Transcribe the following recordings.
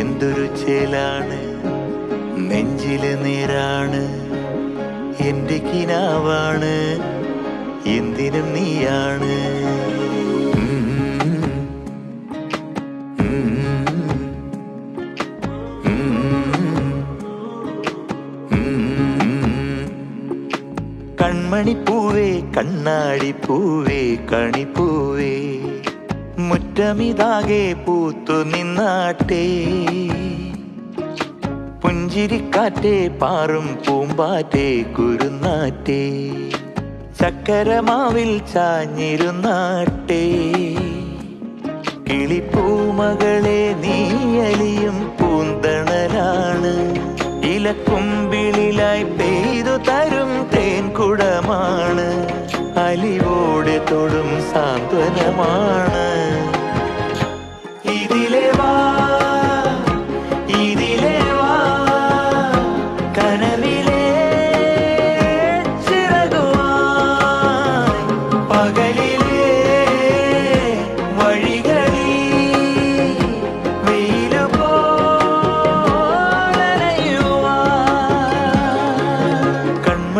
എന്തൊരു ചേലാണ് നെഞ്ചിൽ നീരാണ് എന്റെ കിനാവാണ് എന്തിനും നീയാണ്. mm കൺമണിപ്പൂവേ കണ്ണാടിപ്പൂവേ കണിപ്പൂവേ മുറ്റമിതാകെ പൂത്തു നിന്നാട്ടേ. പുഞ്ചിരിക്കാറ്റേ പാറും പൂമ്പാറ്റേ കുരുന്നാറ്റേ. ചക്കരമാവിൽ ചാഞ്ഞിരുന്നാട്ടെ. കിളിപ്പൂമകളെ നീയലിയും പൂന്തണലാണ്. ഇലക്കുമ്പിളിലായി പെയ്തു തരും തേൻകുടമാണ് അലിവോടെ തൊടും സാന്ത്വനമാണ്. ഇതിലെ വാ ഇതിലെ വാ കനവിലെ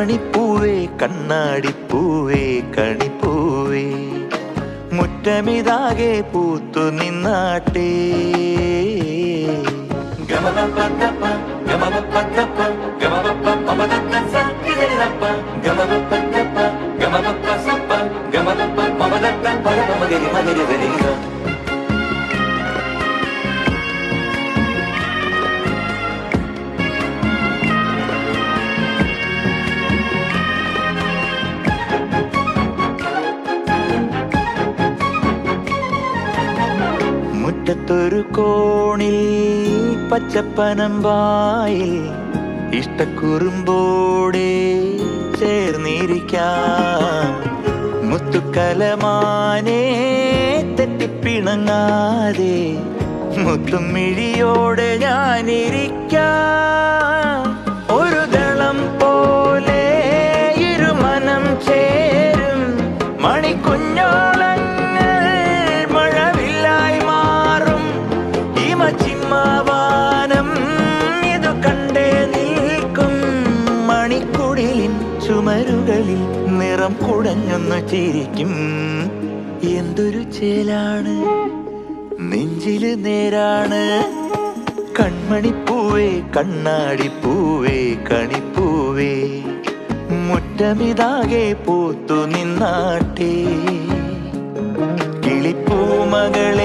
കൺമണിപ്പൂവേ കണ്ണാടിപ്പൂവേ കണിപ്പൂവേ. മുറ്റമിതാകെ പൂത്തു നിന്നാട്ടേ. ഗമപപ്പത്തപ്പ, ഗമപപ്പത്തപ്പ, ഗമപപ്പപ്പമദത്തസ, ഇതരിതപ്പ, ഗമപപ്പത്തപ്പ, ഗമപപ്പസപ്പ, ഗമപപ്പമദത്ത, പരപമഗരി മഗരി ഗരിഗ. മുറ്റത്തൊരു കോണിൽ പച്ചപ്പനമ്പായിൽ ഇഷ്ടക്കുറുമ്പോടെ ചേർന്നിരിക്കാം. മുത്തുക്കലമാനെ തെറ്റിപ്പിണങ്ങാതെ മുത്തും മിഴിയോടെ ഞാനിരിക്കാം. ഹിമചിമ്മാവാനം ഇതു കണ്ടേ നിൽക്കും മണിക്കുടിലിൻ ചുമരുകളിൽ നിറം കുടഞ്ഞൊന്നു ചിരിക്കും. എന്തൊരു ചേലാണ് നെഞ്ചിൽ നേരാണ്. കൺമണിപ്പൂവേ കണ്ണാടിപ്പൂവേ കണിപ്പൂവേ മുറ്റമിതാകെ പൂത്തു നിന്നാട്ടേ. കിളിപ്പൂമകൾ